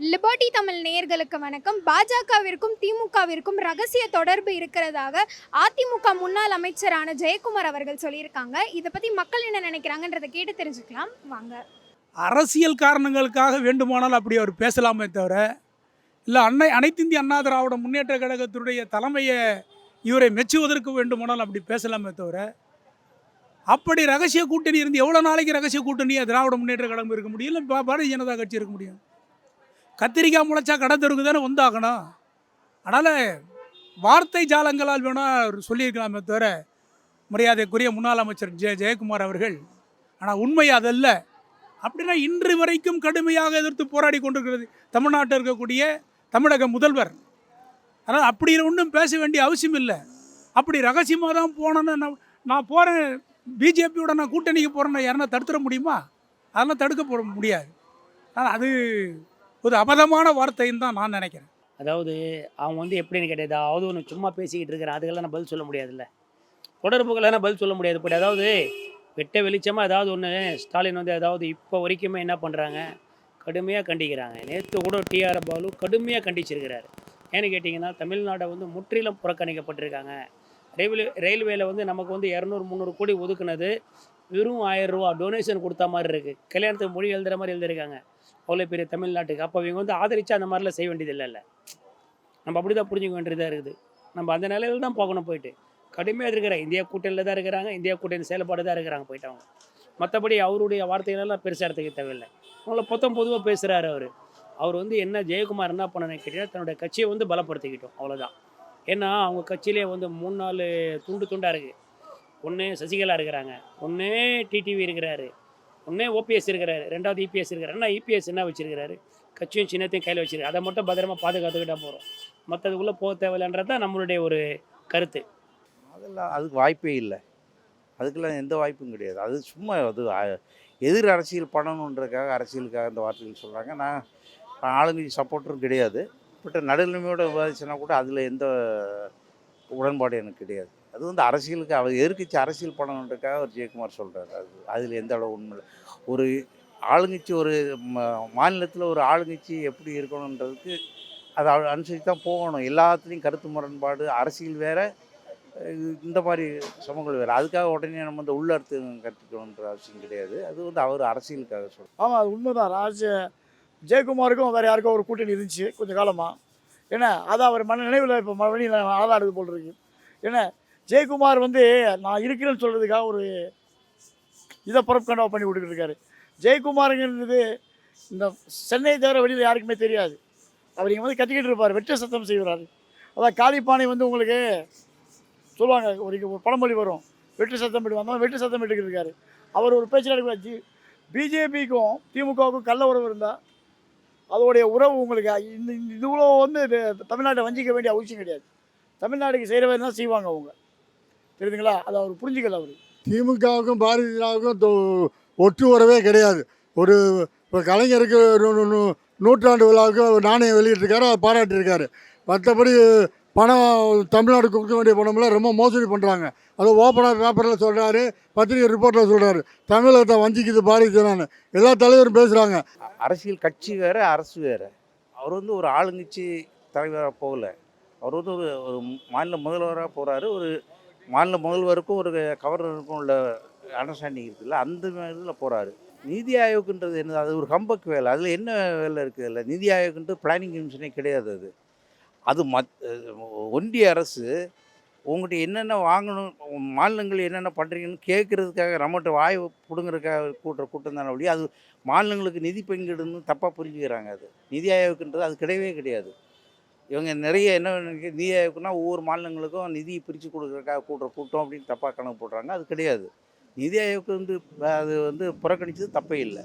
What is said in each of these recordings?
Liberty Tamil நேயர்களுக்கு வணக்கம். பாஜகவிற்கும் திமுகவிற்கும் ரகசிய தொடர்பு இருக்கிறதாக அதிமுக முன்னாள் அமைச்சரான ஜெயக்குமார் அவர்கள் சொல்லியிருக்காங்க. இதை பற்றி மக்கள் என்ன நினைக்கிறாங்கன்றதை கேட்டு தெரிஞ்சுக்கலாம். வாங்க. அரசியல் காரணங்களுக்காக வேண்டுமானால் அப்படி அவர் பேசலாமே தவிர இல்லை அன்னை அனைத்து இந்திய அண்ணா திராவிட முன்னேற்ற கழகத்தினுடைய தலைமையை இவரை மெச்சுவதற்கு வேண்டுமானால் அப்படி பேசலாமே தவிர அப்படி ரகசிய கூட்டணி இருந்து எவ்வளோ நாளைக்கு ரகசிய கூட்டணியாக திராவிட முன்னேற்ற கழகம் இருக்க முடியும்? இல்லை பாரதிய ஜனதா கட்சி இருக்க முடியும்? கத்திரிக்காய் முளைச்சா கடை தெருக்கு தானே வந்தாகணும் அதனால் வார்த்தை ஜாலங்களால் வேணால் அவர் சொல்லியிருக்கலாமே தவிர மரியாதைக்குரிய முன்னாள் அமைச்சர் ஜெய ஜெயக்குமார் அவர்கள் ஆனால் உண்மை அதல்ல. அப்படின்னா இன்று வரைக்கும் கடுமையாக எதிர்த்து போராடி கொண்டிருக்கிறது தமிழ்நாட்டில் இருக்கக்கூடிய தமிழக முதல்வர். அதனால் அப்படி ஒன்றும் பேச வேண்டிய அவசியம் இல்லை. அப்படி ரகசியமாக தான் போனேன்னு நான் நான் போகிறேன் பிஜேபியோட நான் கூட்டணிக்கு போகிறேன்னு யாருன்னா தடுத்துட முடியுமா? அதெல்லாம் தடுக்க போட முடியாது. ஆனால் அது ஒரு அபதமான வார்த்தைன்னு தான் நான் நினைக்கிறேன். அதாவது அவங்க வந்து எப்படின்னு கேட்டது அதாவது ஒன்று சும்மா பேசிக்கிட்டு இருக்கிறேன் அதுக்கெல்லாம் நான் பதில் சொல்ல முடியாதுல்ல. தொடர்புகளெல்லாம் பதில் சொல்ல முடியாது. பட் அதாவது வெட்ட வெளிச்சமாக ஏதாவது ஒன்று ஸ்டாலின் வந்து அதாவது இப்போ வரைக்குமே என்ன பண்ணுறாங்க கடுமையாக கண்டிக்கிறாங்க. நேற்று கூட டிஆர் பாலு கடுமையாக கண்டிச்சிருக்கிறாரு. ஏன்னு கேட்டிங்கன்னா தமிழ்நாடை வந்து முற்றிலும் புறக்கணிக்கப்பட்டிருக்காங்க. ரயில்வே ரயில்வேல வந்து நமக்கு வந்து இரநூறு முந்நூறு கோடி ஒதுக்குனது வெறும் ஆயிரம் ரூபா டொனேஷன் கொடுத்த மாதிரி இருக்குது கல்யாணத்துக்கு மொழி எழுதுகிற மாதிரி எழுதியிருக்காங்க அவ்வளோ பெரிய தமிழ்நாட்டுக்கு அப்போ இவங்க வந்து ஆதரித்து அந்த மாதிரிலாம் செய்ய வேண்டியது இல்லைல்ல. நம்ம அப்படி தான் புரிஞ்சுக்க வேண்டியதாக இருக்குது. நம்ம அந்த நிலையில தான் பார்க்கணும் போயிட்டு. கடுமையாக இருக்கிற இந்தியா கூட்டணியில் தான் இருக்கிறாங்க இந்தியா கூட்டணி செயல்பாடு தான் இருக்கிறாங்க போயிட்டு அவங்க. மற்றபடி அவருடைய வார்த்தைகளெல்லாம் பெருசாக எடுத்துக்க தேவையில்லை. அவங்கள பொத்தம் பொதுவாக பேசுகிறாரு அவர். அவர் வந்து என்ன ஜெயக்குமார் என்ன பண்ணணும்னு கேட்டீங்கன்னா தன்னுடைய கட்சியை வந்து பலப்படுத்திக்கிட்டோம். அவ்வளோதான் ஏன்னா அவங்க கட்சியிலே வந்து மூணு நாலு துண்டு துண்டாக இருக்குது ஒன்று சசிகலா இருக்கிறாங்க. ஒன்று டிடிவி இருக்கிறாரு. ஒன்றே ஓபிஎஸ் இருக்கிறாரு ரெண்டாவது இபிஎஸ் இருக்கிறாரு. ஆனால் இபிஎஸ் என்ன வச்சிருக்கிறாரு? கட்சியும் சின்னத்தையும் கையில் வச்சிருக்காரு அதை மட்டும் பத்திரமா பாதுகாத்துக்கிட்டா போகிறோம் மற்றதுக்குள்ளே போக தேவையில்லைன்றது தான் நம்மளுடைய ஒரு கருத்து. அதெல்லாம் அதுக்கு வாய்ப்பே இல்லை. அதுக்கெல்லாம் எந்த வாய்ப்பும் கிடையாது. அது சும்மா அது எதிர் அரசியல் பண்ணணுன்றதுக்காக அரசியலுக்காக அந்த வார்த்தைகள் சொல்கிறாங்க நான் ஆளுங்கட்சி சப்போர்ட்டரும் கிடையாது. பட் நடுநிலைமையோடு விவாதிச்சுன்னா கூட அதில் எந்த உடன்பாடு எனக்கு கிடையாது. அது வந்து அரசியலுக்கு அவர் எதிர்கட்சி அரசியல் பண்ணணுன்றதுக்காக ஒரு ஜெயக்குமார் சொல்கிறாரு அது அதில் எந்த அளவு உண்மை இல்லை. ஒரு ஆளுங்கட்சி ஒரு மாநிலத்தில் ஒரு ஆளுங்கட்சி எப்படி இருக்கணுன்றதுக்கு அதை அவ- அனுசரித்து தான் போகணும். எல்லாத்துலேயும் கருத்து முரண்பாடு அரசியல் வேறு இந்த மாதிரி சமங்கள் வேறு. அதுக்காக உடனே நம்ம வந்து உள்ளர்த்து கற்றுக்கணுன்ற அவசியம் கிடையாது. அது வந்து அவர் அரசியலுக்காக சொல்கிறார் ஆமாம் அது உண்மைதான். ராஜ ஜெயக்குமாருக்கும் வேறு யாருக்கும் ஒரு கூட்டணி இருந்துச்சு கொஞ்சம் காலமாக ஏன்னா அது அவர் மன நினைவில் இப்போ மறுபடியும் ஆளாடுது போல் இருக்கு. ஏன்னா ஜெயக்குமார் வந்து நான் இருக்கிறேன்னு சொல்கிறதுக்காக ஒரு இதை புறக்கண்டா பண்ணி கொடுத்துட்டு இருக்காரு. ஜெயக்குமாருங்கிறது இந்த சென்னை தவிர வெளியில் யாருக்குமே தெரியாது. அவர் இங்கே வந்து கத்திக்கிட்டு இருப்பார் வெற்றி சத்தம் செய்கிறாரு அதான் காளிப்பானை வந்து உங்களுக்கு சொல்லுவாங்க ஒரு ஒரு பழமொழி வரும். வெற்று சத்தம் விட்டு வந்தால் வெற்று சத்தம் விட்டுக்கிட்டு இருக்காரு. அவர் ஒரு பேச்சு ஜி பிஜேபிக்கும் திமுகவுக்கும் கள்ள உறவு இருந்தால் அதோடைய உறவு உங்களுக்கு இந்த இந்த இவ்வளோ வந்து தமிழ்நாட்டை வஞ்சிக்க வேண்டிய அவசியம் கிடையாது. தமிழ்நாட்டுக்கு செய்கிற வேலை தான் செய்வாங்க அவங்க. தெரியுதுங்களா? அதை அவர் புரிஞ்சுக்கல அவர். திமுகவுக்கும் பாரதிய ஜனதாவுக்கும் தொ- ஒற்று உறவே கிடையாது. ஒரு இப்போ கலைஞருக்கு நூ- நூ- நூ- நூற்றாண்டு விழாவுக்கு நாணயம் வெளியிட்டிருக்காரு அதை பாராட்டியிருக்காரு. மற்றபடி பணம் தமிழ்நாடு கொடுக்க வேண்டிய பணமெல்லாம் ரொம்ப மோசடி பண்ணுறாங்க அது ஓப்பனர் பேப்பரில் சொல்கிறாரு பத்திரிகை ரிப்போர்ட்டில் சொல்கிறாரு தமிழகத்தை வஞ்சிக்குது பாரதிய ஜனதான்னு எல்லா தலைவரும் பேசுகிறாங்க அரசியல் கட்சி வேறு அரசு வேறு. அவர் வந்து ஒரு ஆளுங்கட்சி தலைவராக போகல. அவர் வந்து ஒரு ஒரு மாநில முதல்வராக போகிறாரு ஒரு மாநில முதல்வருக்கும் ஒரு கவர்னருக்கும் உள்ள அண்டர்ஸ்டாண்டிங் இருக்குல்ல அந்த இதில் போகிறாரு நிதி ஆயோக்குன்றது என்ன அது ஒரு கம்பக் வேலை. அதில் என்ன வேலை இருக்குது இல்லை நிதி ஆயோக்குன்றது பிளானிங் கமிஷனே கிடையாது அது. அது மத் ஒன்றிய அரசு உங்கள்கிட்ட என்னென்ன வாங்கணும் மாநிலங்கள் என்னென்ன பண்ணுறீங்கன்னு கேட்குறதுக்காக நம்மகிட்ட வாய் பிடுங்குறதுக்காக கூட்டுற கூட்டம் தானே ஒழிய அது மாநிலங்களுக்கு நிதி பங்கீடுன்னு தப்பாக புரிஞ்சுக்கிறாங்க அது. நிதி ஆயோக்குன்றது அது கிடையவே கிடையாது. இவங்க நிறைய என்ன நினைக்க- நிதி ஒவ்வொரு மாநிலங்களுக்கும் நிதி பிரித்து கொடுக்குறதுக்காக கூட்டுற கூட்டம் அப்படின்னு தப்பாக கணக்கு போடுறாங்க. அது கிடையாது. நிதி ஆயோக்கு வந்து அது வந்து புறக்கணித்தது தப்பே இல்லை.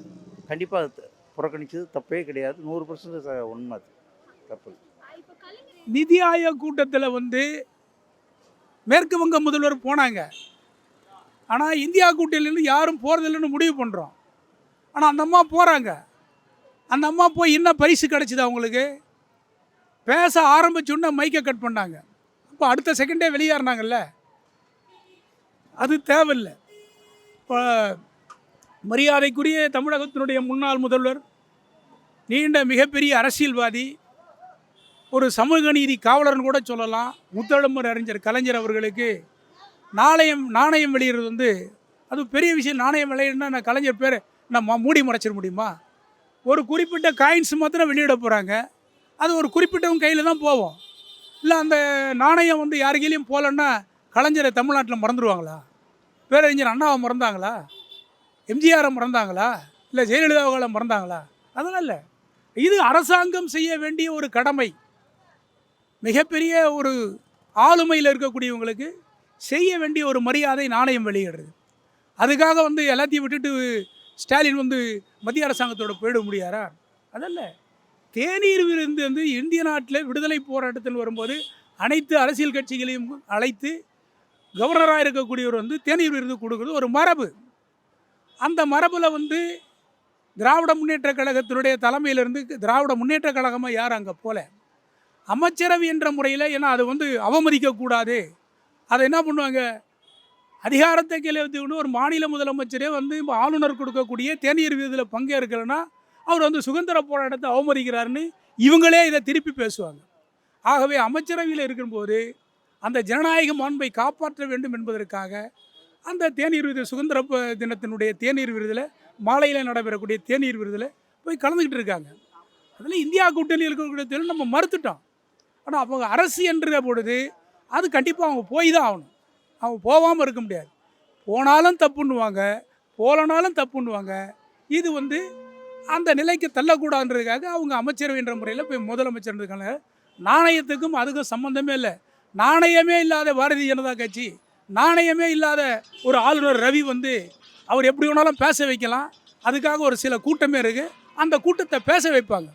கண்டிப்பாக அது புறக்கணித்தது தப்பே கிடையாது. நூறு பர்சன்ட் உண்மை அது. தப்பு. நிதி ஆயோக் கூட்டத்தில் வந்து மேற்கு வங்க முதல்வர் போனாங்க. ஆனால் இந்தியா கூட்டணியிலேருந்து யாரும் போகிறதில்லைன்னு முடிவு பண்ணுறோம் ஆனால் அந்த அம்மா போகிறாங்க அந்த அம்மா போய் என்ன பரிசு கிடச்சிது அவங்களுக்கு? பேச ஆரம்பிச்சோன்னா மைக்கை கட் பண்ணாங்க. அப்போ அடுத்த செகண்டே வெளியேறினாங்கல்ல? அது தேவையில்லை. இப்போ மரியாதைக்குரிய தமிழகத்தினுடைய முன்னாள் முதல்வர் நீண்ட மிகப்பெரிய அரசியல்வாதி ஒரு சமூக நீதி காவலர்னு கூட சொல்லலாம். முத்தழும்பர் அறிஞர் கலைஞர் அவர்களுக்கு நாணயம் நாணயம் வெளியிடுறது வந்து அது பெரிய விஷயம். நாணயம் வெளியிடனா நான் கலைஞர் பேர் நம்ம மூடி மறைச்சிட முடியுமா? ஒரு குறிப்பிட்ட காயின்ஸ் மாத்திரம் வெளியிட போகிறாங்க அது ஒரு குறிப்பிட்டவங்க கையில் தான் போவோம். இல்லை அந்த நாணயம் வந்து யார் கையிலையும் போகலன்னா கலைஞரை தமிழ்நாட்டில் மறந்துடுவாங்களா பேரறிஞர் அண்ணாவை மறந்தாங்களா? எம்ஜிஆரை மறந்தாங்களா? இல்லை ஜெயலலிதாவை மறந்தாங்களா? அதெல்லாம் இல்லை. இது அரசாங்கம் செய்ய வேண்டிய ஒரு கடமை. மிகப்பெரிய ஒரு ஆளுமையில் இருக்கக்கூடியவங்களுக்கு செய்ய வேண்டிய ஒரு மரியாதை நாணயம் வெளியிடுறது. அதுக்காக வந்து எல்லாத்தையும் விட்டுட்டு ஸ்டாலின் வந்து மத்திய அரசாங்கத்தோட போயிட முடியாரா? அதல்ல தேநீர் விருந்து வந்து இந்திய நாட்டில் விடுதலை போராட்டத்தில் வரும்போது அனைத்து அரசியல் கட்சிகளையும் அழைத்து கவர்னராக இருக்கக்கூடியவர் வந்து தேநீர் விருது கொடுக்குறது ஒரு மரபு. அந்த மரபில் வந்து திராவிட முன்னேற்ற கழகத்தினுடைய தலைமையிலிருந்து திராவிட முன்னேற்ற கழகமாக யார் அங்கே போல? அமைச்சரவை என்ற முறையில் ஏன்னா அது வந்து அவமதிக்கக்கூடாது. அதை என்ன பண்ணுவாங்க? அதிகாரத்தை கையில் ஒரு மாநில முதலமைச்சரே வந்து ஆளுநர் கொடுக்கக்கூடிய தேநீர் விருதில் பங்கேற்கலைன்னா அவர் வந்து சுதந்திர போராட்டத்தை அவமதிக்கிறாருன்னு இவங்களே இதை திருப்பி பேசுவாங்க. ஆகவே அமைச்சரவையில் இருக்கும்போது அந்த ஜனநாயக மாண்பை காப்பாற்ற வேண்டும் என்பதற்காக அந்த தேநீர் விருது சுதந்திர தினத்தினுடைய தேநீர் விருதில் மாலையில் நடைபெறக்கூடிய தேநீர் விருதில் போய் கலந்துக்கிட்டு இருக்காங்க. அதில் இந்தியா கூட்டணியில் இருக்கக்கூடிய தொழில் நம்ம மறுத்துட்டோம். ஆனால் அவங்க அரசு என்ற பொழுது அது கண்டிப்பாக அவங்க போய் தான் ஆகணும். அவங்க போகாமல் இருக்க முடியாது. போனாலும் தப்புன்னுவாங்க போகலனாலும் தப்புன்னுவாங்க. இது வந்து அந்த நிலைக்கு தள்ளக்கூடாதுன்றதுக்காக அவங்க அமைச்சரவை என்ற முறையில் போய் முதலமைச்சர்ன்றதுக்கான நாணயத்துக்கும் அதுக்கும் சம்மந்தமே இல்லை. நாணயமே இல்லாத பாரதிய ஜனதா கட்சி நாணயமே இல்லாத ஒரு ஆளுநர் ரவி வந்து அவர் எப்படி வேணாலும் பேச வைக்கலாம். அதுக்காக ஒரு சில கூட்டமே இருக்குது அந்த கூட்டத்தை பேச வைப்பாங்க.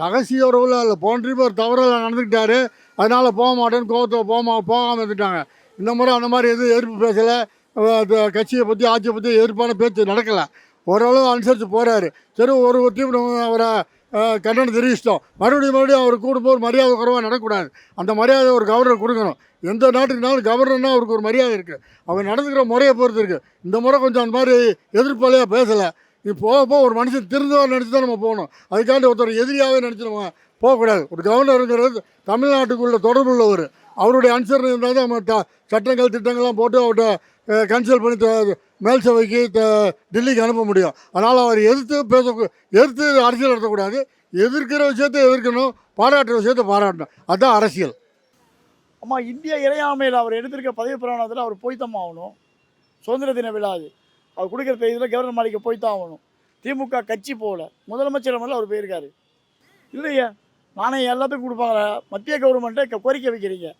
ரகசிய உறவில் அதில் போன்றிப்போ ஒரு தவறில் நடந்துக்கிட்டாரு. அதனால் போக மாட்டேன்னு கோவத்தில் போகாம போகாமல் இருந்துட்டாங்க. இந்த முறை அந்த மாதிரி எதுவும் எதிர்ப்பு பேசலை. கட்சியை பற்றி ஆட்சியை பற்றி எதிர்ப்பான பேச்சு நடக்கலை. ஓரளவு அனுசரித்து போகிறாரு சரி ஒரு ஒரு டீம் நம்ம அவரை கண்டனம் தெரிவிச்சிட்டோம். மறுபடியும் மறுபடியும் அவர் கூடும்போது மரியாதை குறைவாக நடக்கக்கூடாது. அந்த மரியாதை ஒரு கவர்னர் கொடுக்கணும். எந்த நாட்டுக்குனாலும் கவர்னர்னா அவருக்கு ஒரு மரியாதை இருக்குது அவர் நடந்துக்கிற முறையை பொறுத்து இருக்குது இந்த முறை கொஞ்சம் அந்த மாதிரி எதிர்ப்பாளையாக பேசலை. நீ போக போக ஒரு மனுஷன் திருந்தவர் நினச்சி தான் நம்ம போகணும். அதுக்காண்டி ஒருத்தர் எதிரியாகவே நினச்சி நம்ம போகக்கூடாது. ஒரு கவர்னருங்கிறது தமிழ்நாட்டுக்குள்ள தொடர்புள்ளவர். அவருடைய அனுசரணை இருந்தால் தான் நம்ம த- சட்டங்கள் திட்டங்கள்லாம் போட்டு அவர்கிட்ட கன்சல்ட் பண்ணி த- மேல் சபைக்கு த- டெல்லிக்கு அனுப்ப முடியும். அதனால் அவர் எதிர்த்து பேச எதிர்த்து அரசியல் நடத்தக்கூடாது. எதிர்க்கிற விஷயத்தை எதிர்க்கணும். பாராட்டுற விஷயத்தை பாராட்டணும். அதுதான் அரசியல். அம்மா இந்திய இறையாமையில் அவர் எடுத்திருக்க பதவி பிரமாணத்தில் அவர் போய்த்தான் ஆகணும். சுதந்திர தின விழா அது. அவர் கொடுக்குற தேதியில் கவர்னர் மாளிகை போய்த்தான் ஆகணும். திமுக கட்சி போகல. முதலமைச்சர் மேலே அவர் போயிருக்காரு. இல்லையா? நானே எல்லாத்துக்கும் கொடுப்பாங்க மத்திய கவர்மெண்ட்டை கோரிக்கை வைக்கிறீங்க.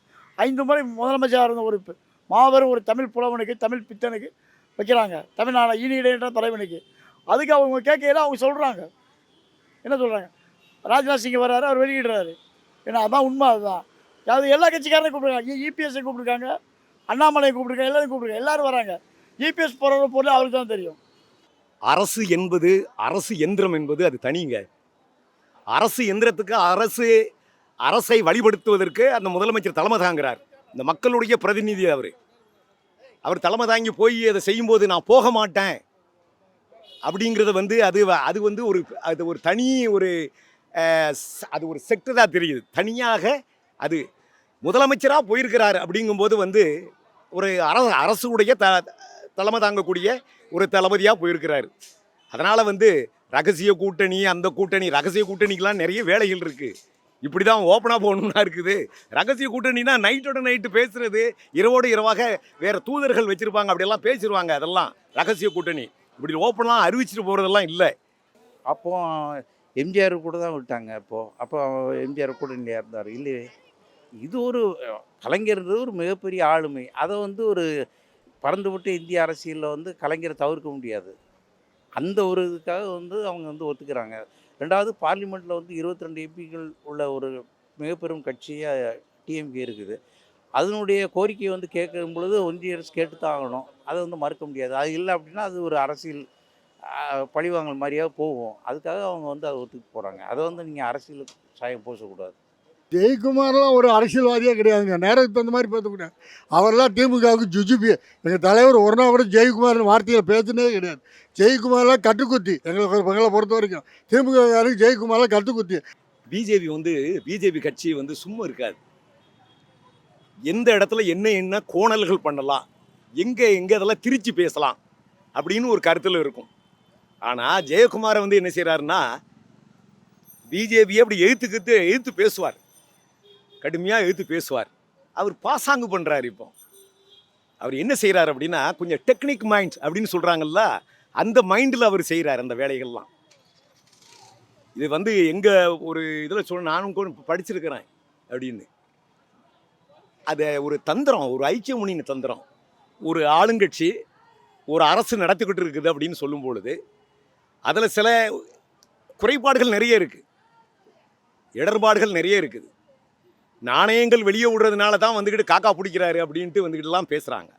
ஐந்து முறை முதலமைச்சராக இருந்த ஒரு மாபெரும் ஒரு தமிழ் புலவனுக்கு தமிழ் பித்தனுக்கு வைக்கிறாங்க. தமிழ்நாடு ஈனிடையற்ற தலைவனுக்கு. அதுக்கு அவங்க கேட்கையில அவங்க சொல்கிறாங்க என்ன சொல்கிறாங்க ராஜ்நாத் சிங் வர்றாரு அவர் வெளியிடுறாரு. ஏன்னா அதான் உண்மை அதுதான். அதாவது எல்லா கட்சிக்காரனையும் கூப்பிடுறாங்க. இபிஎஸ்ஸை கூப்பிட்ருக்காங்க அண்ணாமலையை கூப்பிட்ருக்காங்க எல்லாரும் கூப்பிட்ருக்காங்க எல்லாரும் வராங்க. இபிஎஸ் போகிற பொருள் அவருக்கு தான் தெரியும். அரசு என்பது அரசு எந்திரம் என்பது அது தனிங்க. அரசு எந்திரத்துக்கு அரசு அரசை வழிபடுத்துவதற்கு அந்த முதலமைச்சர் தலைமை தாங்குறார் இந்த மக்களுடைய பிரதிநிதி அவர். அவர் தலைமை தாங்கி போய் அதை செய்யும்போது நான் போக மாட்டேன். அப்படிங்கிறத வந்து அது அது வந்து ஒரு அது ஒரு தனி ஒரு அது ஒரு செக்டராக தெரியுது. தனியாக அது முதலமைச்சராக போயிருக்கிறார் அப்படிங்கும்போது வந்து ஒரு அர அரசுடைய த தலைமை தாங்கக்கூடிய ஒரு தளபதியாக போயிருக்கிறாரு. அதனால் வந்து ரகசிய கூட்டணி அந்த கூட்டணி ரகசிய கூட்டணிக்கெலாம் நிறைய வேலைகள் இருக்குது இப்படி தான் ஓப்பனாக போகணும்னா இருக்குது. ரகசிய கூட்டணினா நைட்டோட நைட்டு பேசுகிறது இரவோடு இரவாக வேறு தூதர்கள் வச்சுருப்பாங்க அப்படியெல்லாம் பேசிடுவாங்க அதெல்லாம் ரகசிய கூட்டணி. இப்படி ஓப்பனாக அறிவிச்சிட்டு போகிறதெல்லாம் இல்லை. அப்போ எம்ஜிஆர் கூட தான் விட்டாங்க அப்போது அப்போ எம்ஜிஆர் கூட இல்லையா இருந்தார்? இல்லையே. இது ஒரு கலைஞர்ன்றது ஒரு மிகப்பெரிய ஆளுமை. அதை வந்து ஒரு பறந்துவிட்டு இந்திய அரசியலில் வந்து கலைஞரை தவிர்க்க முடியாது. அந்த ஒரு இதுக்காக வந்து அவங்க வந்து ஒத்துக்கிறாங்க. ரெண்டாவது பார்லிமெண்ட்டில் வந்து இருபத்தி ரெண்டு எம்பிக்கள் உள்ள ஒரு மிகப்பெரும் கட்சியாக டிஎம்கே இருக்குது. அதனுடைய கோரிக்கையை வந்து கேட்கும் பொழுது ஒன்றிய அரசு கேட்டு தான் ஆகணும். அதை வந்து மறுக்க முடியாது. அது இல்லை அப்படின்னா அது ஒரு அரசியல் பழிவாங்கல் மாதிரியாக போகும். அதுக்காக அவங்க வந்து அதை ஒத்துக்கு போகிறாங்க அதை வந்து நீங்கள் அரசியல் சாயம் பூசக்கூடாது. ஜெயக்குமார்லாம் ஒரு அரசியல்வாதியே கிடையாதுங்க. நேரத்துக்கு தகுந்த மாதிரி பேசக்கூடாது. அவர்லாம் திமுகவுக்கு ஜுஜுபி. எங்கள் தலைவர் ஒரு நாள் கூட ஜெயக்குமார்னு வார்த்தையில் பேசுனே கிடையாது. ஜெயக்குமார்லாம் கட்டுக்குத்தி. எங்களை எங்களை பொறுத்த வரைக்கும். திமுக ஜெயக்குமார்லாம் கட்டுக்குத்தி. பிஜேபி வந்து பிஜேபி கட்சி வந்து சும்மா இருக்காது. எந்த இடத்துல என்ன என்ன கோணல்கள் பண்ணலாம்? எங்கே எங்கே அதெல்லாம் திரிச்சு பேசலாம்? அப்படின்னு ஒரு கருத்தில் இருக்கும். ஆனால் ஜெயக்குமாரை வந்து என்ன செய்கிறாருன்னா பிஜேபியை அப்படி எழுத்துக்கிட்டு எழுத்து பேசுவார். கடுமையாக எடுத்து பேசுவார். அவர் பாசாங்கு பண்ணுறாரு இப்போ. அவர் என்ன செய்கிறார் அப்படின்னா கொஞ்சம் டெக்னிக் மைண்ட் அப்படின்னு சொல்கிறாங்கல்ல அந்த மைண்டில் அவர் செய்கிறார் அந்த வேலைகள்லாம். இது வந்து எங்கள் ஒரு இதில் சொல்ல நானும் கூட படிச்சிருக்கிறேன் அப்படின்னு. அதை ஒரு தந்திரம் ஒரு ஐக்கியமுனின தந்திரம். ஒரு ஆளுங்கட்சி ஒரு அரசு நடத்திக்கிட்டு இருக்குது அப்படின்னு சொல்லும் பொழுது அதில் சில குறைபாடுகள் நிறைய இருக்குது இடர்பாடுகள் நிறைய இருக்குது. நாணயங்கள் வெளியே விடுறதுனால தான் வந்துக்கிட்டு காக்கா பிடிக்கிறாரு அப்படின்ட்டு வந்துக்கிட்டுலாம் பேசுகிறாங்க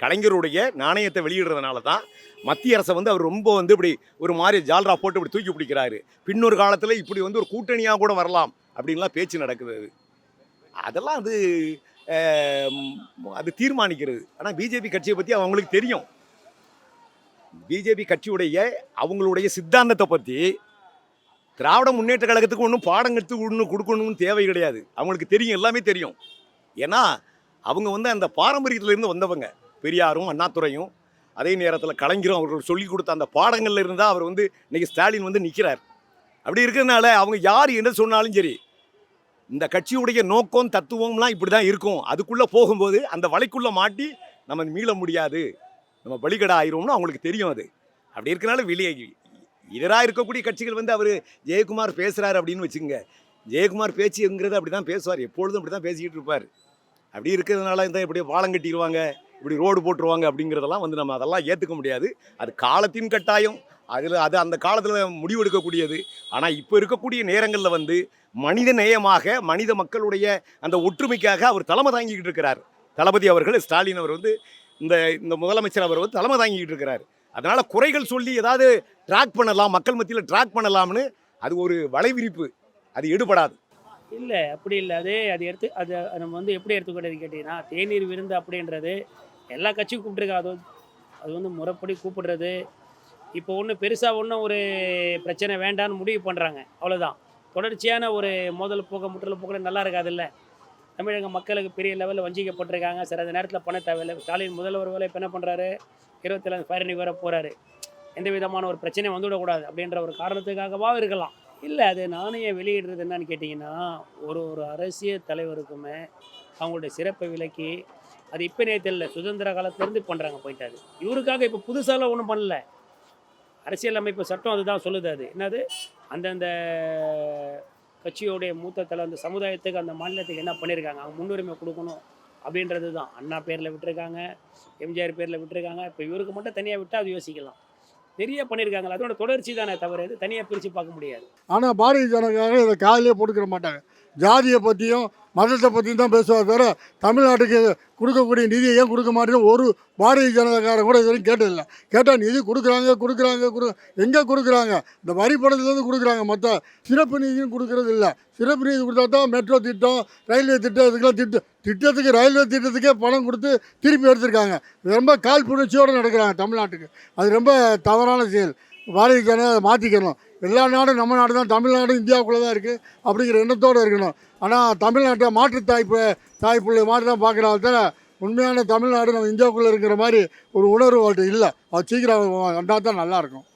கலைஞருடைய நாணயத்தை வெளியிடுறதுனால தான் மத்திய அரசை வந்து அவர் ரொம்ப வந்து இப்படி ஒரு மாதிரி ஜால்ரா போட்டு இப்படி தூக்கி பிடிக்கிறாரு. பின்னொரு காலத்தில் இப்படி வந்து ஒரு கூட்டணியாக கூட வரலாம் அப்படின்லாம் பேச்சு நடக்குது. அது அதெல்லாம் அது அது தீர்மானிக்கிறது. ஆனால் பிஜேபி கட்சியை பற்றி அவங்களுக்கு தெரியும். பிஜேபி கட்சியுடைய அவங்களுடைய சித்தாந்தத்தை பற்றி திராவிட முன்னேற்ற கழகத்துக்கு ஒன்றும் பாடம் எடுத்து ஒன்று கொடுக்கணும்னு தேவை கிடையாது. அவங்களுக்கு தெரியும் எல்லாமே தெரியும். ஏன்னா அவங்க வந்து அந்த பாரம்பரியத்திலேருந்து வந்தவங்க. பெரியாரும் அண்ணாத்துறையும் அதே நேரத்தில் கலைஞரும் அவர்கள் சொல்லி கொடுத்த அந்த பாடங்கள்ல இருந்தால் அவர் வந்து இன்றைக்கி ஸ்டாலின் வந்து நிற்கிறார் அப்படி இருக்கிறதுனால அவங்க யார் என்ன சொன்னாலும் சரி இந்த கட்சியுடைய நோக்கம் தத்துவம்லாம் இப்படி தான் இருக்கும். அதுக்குள்ளே போகும்போது அந்த வலைக்குள்ளே மாட்டி நம்ம மீள முடியாது. நம்ம பலிகடை ஆயிரும்னு அவங்களுக்கு தெரியும் அது. அப்படி இருக்கனால வெளியே இதராக இருக்கக்கூடிய கட்சிகள் வந்து அவர் ஜெயக்குமார் பேசுகிறாரு அப்படின்னு வச்சுக்கோங்க. ஜெயக்குமார் பேச்சுங்கிறது அப்படி தான் பேசுவார். எப்பொழுதும் அப்படி தான் பேசிக்கிட்டு இருப்பார். அப்படி இருக்கிறதுனால இந்த இப்படி பாலம் கட்டிடுவாங்க இப்படி ரோடு போட்டுருவாங்க அப்படிங்கிறதெல்லாம் வந்து நம்ம அதெல்லாம் ஏற்றுக்க முடியாது. அது காலத்தின் கட்டாயம். அதில் அது அந்த காலத்தில் முடிவெடுக்கக்கூடியது ஆனால் இப்போ இருக்கக்கூடிய நேரங்களில் வந்து மனித நேயமாக மனித மக்களுடைய அந்த ஒற்றுமைக்காக அவர் தலைமை தாங்கிக்கிட்டு இருக்கிறார். தளபதி அவர்கள் ஸ்டாலின் அவர் வந்து இந்த இந்த முதலமைச்சர் அவர் வந்து தலைமை தாங்கிக்கிட்டு இருக்கிறார். அதனால் குறைகள் சொல்லி ஏதாவது ட்ராக் பண்ணலாம் மக்கள் மத்தியில் ட்ராக் பண்ணலாம்னு அது ஒரு வலைவிரிப்பு. அது எடுபடாது. இல்லை அப்படி இல்லை. அதே அது எடுத்து அது நம்ம வந்து எப்படி எடுத்துக்கிட்டது கேட்டிங்கன்னா தேநீர் விருந்து அப்படின்றது எல்லா கட்சியும் கூப்பிட்டுருக்கா. அது வந்து- அது வந்து முறைப்படி கூப்பிடுறது. இப்போ ஒன்று பெருசாக ஒன்றும் ஒரு பிரச்சனை வேண்டான்னு முடிவு பண்ணுறாங்க அவ்வளோதான் தொடர்ச்சியான ஒரு மோதல் போக முற்றல போக்க நல்லா இருக்காதுல்ல தமிழக மக்களுக்கு பெரிய லெவலில் வஞ்சிக்கப்பட்டிருக்காங்க. சில அந்த நேரத்தில் பண்ண தேவையில்லை. ஸ்டாலின் முதல்வர் வேலை இப்போ என்ன பண்ணுறாரு இருபத்தேழு ஃபைனலுக்கு வர போகிறாரு எந்த விதமான ஒரு பிரச்சனையும் வந்துவிடக்கூடாது அப்படின்ற ஒரு காரணத்துக்காகவா இருக்கலாம். இல்லை அது நாணயம் வெளியிடுறது என்னன்னு கேட்டிங்கன்னா ஒரு ஒரு அரசியல் தலைவருக்குமே அவங்களுடைய சிறப்பை விலக்கி அது இப்போ நேற்று சுதந்திர காலத்துலேருந்து பண்ணுறாங்க போயிட்டாரு இவருக்காக இப்போ புதுசாலாம் ஒன்றும் பண்ணல. அரசியல் அமைப்பு சட்டம் அதுதான் சொல்லுது அது. என்னது? அந்தந்த கட்சியோடைய மூத்த தலை அந்த சமுதாயத்துக்கு அந்த மாநிலத்துக்கு என்ன பண்ணியிருக்காங்க அவங்க முன்னுரிமை கொடுக்கணும். அப்படின்றது தான் அண்ணா பேரில் விட்டுருக்காங்க எம்ஜிஆர் பேரில் விட்டுருக்காங்க. இப்போ இவருக்கு மட்டும் தனியாக விட்டால் அது யோசிக்கலாம். நிறைய பண்ணியிருக்காங்களா அதோட தொடர்ச்சி தானே தவிர இது தனியாக பிரித்து பார்க்க முடியாது. ஆனால் பாரதிய ஜனதாக்காரங்க இதை காதலே போட்டுக்கிற மாட்டாங்க. ஜாதியை பற்றியும் மதத்தை பற்றி தான் பேசுவார் தவிர தமிழ்நாட்டுக்கு கொடுக்கக்கூடிய நிதியை ஏன் கொடுக்க மாட்டேன்னு ஒரு பாரதிய ஜனதாக்காரன் கூட இது வரைக்கும் கேட்டதில்லை. கேட்டால் நிதி கொடுக்குறாங்க கொடுக்குறாங்க கொடு எங்கே கொடுக்குறாங்க? இந்த வரி பணத்துலேருந்து கொடுக்குறாங்க. மற்ற சிறப்பு நிதியும் கொடுக்கறது இல்லை. சிறப்பு நிதி கொடுத்தா தான் மெட்ரோ திட்டம் ரயில்வே திட்டம் இதுக்கெல்லாம் திட்டம் திட்டத்துக்கு ரயில்வே திட்டத்துக்கே பணம் கொடுத்து திருப்பி எடுத்திருக்காங்க. ரொம்ப கால் புணர்ச்சியோடு நடக்கிறாங்க தமிழ்நாட்டுக்கு. அது ரொம்ப தவறான செயல். பாரதிய அதை மாற்றிக்கணும் எல்லா நாடும் நம்ம நாடு தான் தமிழ்நாடும் இந்தியாவுக்குள்ளே தான் இருக்குது அப்படிங்கிற எண்ணத்தோடு இருக்கணும். ஆனால் தமிழ்நாட்டை மாற்று தாய்ப்பு தாய்ப்புள்ளை மாதிரி தான் பார்க்குறாங்க தவிர உண்மையான தமிழ்நாடு நம்ம இந்தியாவுக்குள்ளே இருக்கிற மாதிரி ஒரு உணர்வு அவர்கிட்ட இல்லை. அது சீக்கிரம் வந்தால் தான் நல்லாயிருக்கும்